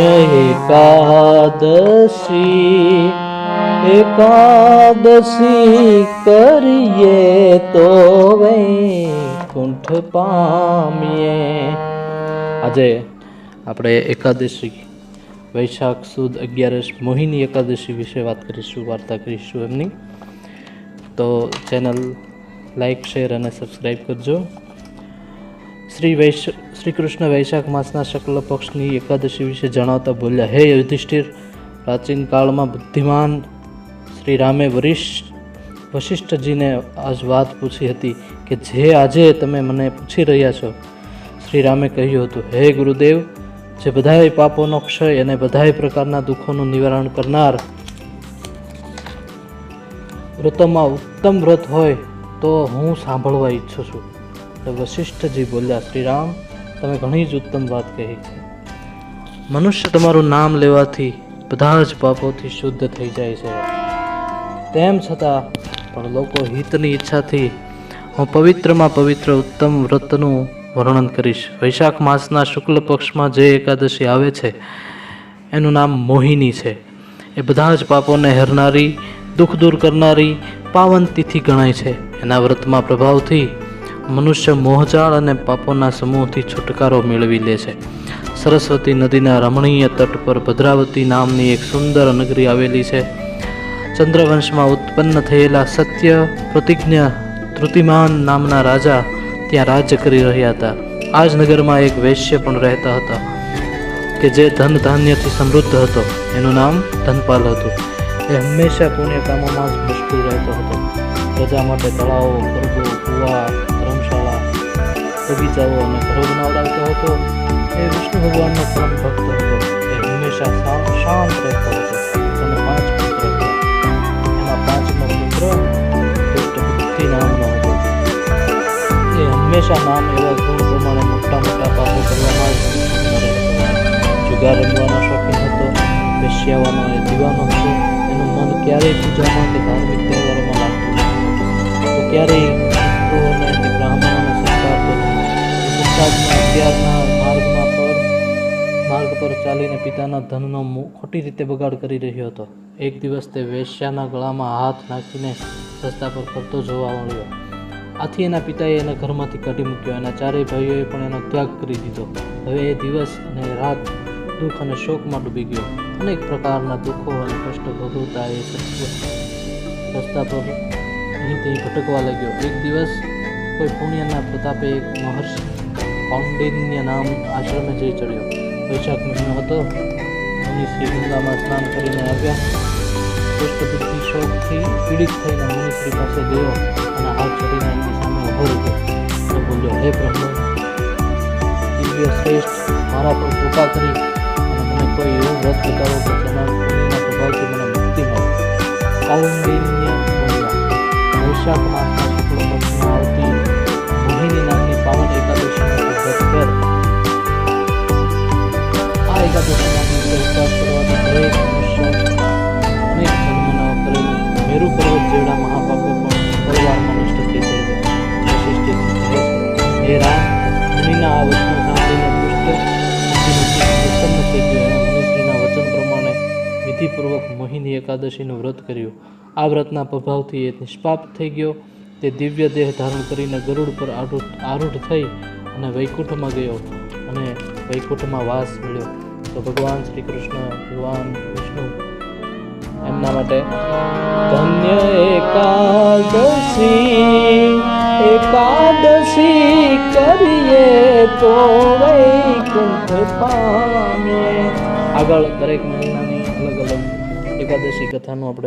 એકાદશી. એકાદશી કરીએ તો વૈકુંઠ પામીએ. આજે આપણે એકાદશી, વૈશાખ સુદ અગિયારસ મોહિની એકાદશી વિશે વાત કરીશું, વાર્તા કરીશું એમની. તો ચેનલ લાઈક, શેર અને સબસ્ક્રાઈબ કરજો. શ્રી વૈશ, શ્રી કૃષ્ણ વૈશાખ માસના શુક્લ પક્ષની એકાદશી વિશે જણાવતા બોલ્યા, હે યુધિષ્ઠિર, પ્રાચીન કાળમાં બુદ્ધિમાન શ્રી રામે વરિષ્ઠ, વશિષ્ઠજીને આજ વાત પૂછી હતી કે જે આજે તમે મને પૂછી રહ્યા છો. શ્રી રામે કહ્યું હતું, હે ગુરુદેવ, જે બધાય પાપોનો ક્ષય અને બધાય પ્રકારના દુઃખોનું નિવારણ કરનાર વ્રતોમાં ઉત્તમ વ્રત હોય તો હું સાંભળવા ઈચ્છું છું. તો વશિષ્ઠજી બોલ્યા શ્રી રામ તમે ઘણી જ ઉત્તમ વાત કહી છે. મનુષ્ય તમારું નામ લેવાથી બધા જ પાપોથી શુદ્ધ થઈ જાય છે. તેમ છતાં પણ લોકો હિતની ઈચ્છાથી હું પવિત્રમાં પવિત્ર ઉત્તમ વ્રતનું વર્ણન કરીશ. વૈશાખ માસના શુક્લ પક્ષમાં જે એકાદશી આવે છે, એનું નામ મોહિની છે. એ બધા જ પાપોને હરનારી, દુઃખ દૂર કરનારી પાવન તિથિ ગણાય છે. એના વ્રતમાં પ્રભાવથી મનુષ્ય મોહજાળ અને પાપોના સમૂહથી છુટકારો મેળવી લે છે. સરસ્વતી નદીના રમણીય તટ પર ભદ્રાવતી નામની એક સુંદર નગરી આવેલી છે. ચંદ્રવંશમાં ઉત્પન્ન થયેલા સત્ય પ્રતિજ્ઞ ધૃતિમાન નામના રાજા ત્યાં રાજ્ય કરી રહ્યા હતા. આ જ નગરમાં એક વૈશ્ય પણ રહેતા હતા કે જે ધન ધાન્યથી સમૃદ્ધ હતો. એનું નામ ધનપાલ હતું. એ હંમેશા પુણ્ય કામોમાં જ મુશ્કેલ રહેતો હતો. પ્રજા માટે તળાવો ખરગો કુવા બગીચાઓ અને ઘરો બનાવડાવતો હતો. એ વિષ્ણુ ભગવાનનો પરમ ભક્ત હતો. એ હંમેશા શાંત રહેતો હતો. અને પાંચ પુત્ર હતા. એમાં પાંચમો પુત્ર દુષ્ટબુદ્ધિ નામનો હતો. એ હંમેશા નામ એવા ગુણ પ્રમાણે મોટા મોટા પાપો કરવામાં જ રમવાનો શોખીન હતો. વેશ્યાવાનો એ દીવાનો હતો. એનું મન ક્યારેય પૂજામાં કે ધાર્મિક તહેવારોમાં લાગતું તો ક્યારેય પુરુષાર્થના માર્ગમાં પર, માર્ગ પર ચાલીને પિતાના ધનનો ખોટી રીતે બગાડ કરી રહ્યો હતો. એક દિવસ તે વેશ્યાના ગળામાં હાથ નાખીને રસ્તા પર ફરતો જોવા મળ્યો. આથી એના પિતાએ એને ઘરમાંથી કાઢી મૂક્યો. એના ચારેય ભાઈઓએ પણ એનો ત્યાગ કરી દીધો. હવે એ દિવસ અને રાત દુઃખ અને શોકમાં ડૂબી ગયો. અનેક પ્રકારના દુઃખો અને કષ્ટ ભોગવતા એ રસ્તા પર અહીં ભટકવા લાગ્યો. એક દિવસ કોઈ પુણ્યના પ્રતાપે એક મહર્ષિ કૌંડિન્ય નામ આશ્રમે જઈ ચડ્યો. વૈશાખ મહિનો હતો. મુનિ શ્રી ગંગામાં સ્નાન કરીને આવ્યા. દુષ્ટ શોકથી પીડિત થઈને મુનિશ્રી પાસે ગયો અને હાથ ચડીને એમની સામે ઊભો રહ્યો. અને બોલ્યો, હે પ્રભુ, દિવ્ય શ્રેષ્ઠ, મારા પર કૃપા કરી અને મને કોઈ એવું વ્રત બતાવો કે જેના પ્રભાવથી મને મુક્તિ મળે. કૌંડિન્ય બોલ્યા આ એકાદશીના દિવસે કરવાથી દરેક મનુષ્ય અનેક જન્મના કરેલ મેરુ પર્વત જેવડા મહાપાપો પણ વચનો પ્રમાણે વિધિપૂર્વક મોહિની એકાદશીનું વ્રત કર્યું આ વ્રતના પ્રભાવથી એ નિષ્પાપ થઈ ગયો તે દિવ્ય દેહ ધારણ કરીને ગરુડ પર આરૂઢ થઈ અને વૈકુંઠમાં ગયો અને વૈકુંઠમાં વાસ મળ્યો તો ભગવાન શ્રી કૃષ્ણ, ભગવાન વિષ્ણુ, એમના માટે ધન્ય એકાદશી એકાદશી કરીએ તો આગળ દરેક મહિનાની અલગ અલગ એકાદશી કથાનું આપણે